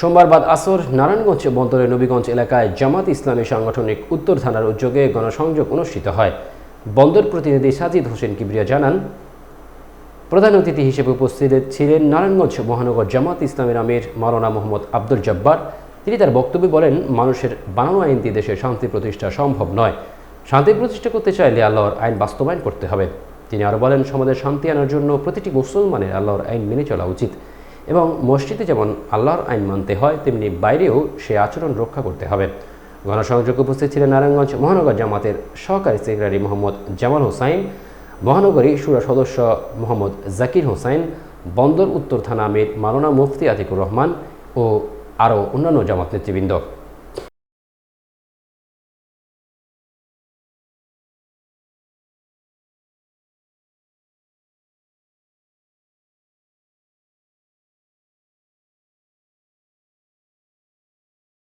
সোমবার বাদ আসর নারায়ণগঞ্জ বন্দরের নবীগঞ্জ এলাকায় জামাত ইসলামী সাংগঠনিক উত্তর থানার উদ্যোগে গণসংযোগ অনুষ্ঠিত হয়। বন্দর প্রতিনিধি সাজিদ হোসেন কিবরিয়া জানান, প্রধান অতিথি হিসেবে উপস্থিত ছিলেন নারায়ণগঞ্জ মহানগর জামাত ইসলামের আমির মাওলানা মোহাম্মদ আব্দুল জব্বার। তিনি তার বক্তব্যে বলেন, মানুষের বানানো আইন দিয়ে দেশে শান্তি প্রতিষ্ঠা সম্ভব নয়। শান্তি প্রতিষ্ঠা করতে চাইলে আল্লাহর আইন বাস্তবায়ন করতে হবে। তিনি আরও বলেন, সমাজে শান্তি আনার জন্য প্রতিটি মুসলমানের আল্লাহর আইন মেনে চলা উচিত। এবং মসজিদে যেমন আল্লাহর আইন মানতে হয়, তেমনি বাইরেও সে আচরণ রক্ষা করতে হবে। গণসংযোগ উপস্থিত ছিলেন নারায়ণগঞ্জ মহানগর জামাতের সহকারী সেক্রেটারি মোহাম্মদ জামাল হোসাইন, মহানগরী সুরা সদস্য মোহাম্মদ জাকির হোসাইন, বন্দর উত্তর থানা আমির মালানা মুফতি আতিকুর রহমান ও আরও অন্যান্য জামাত নেতৃবৃন্দ।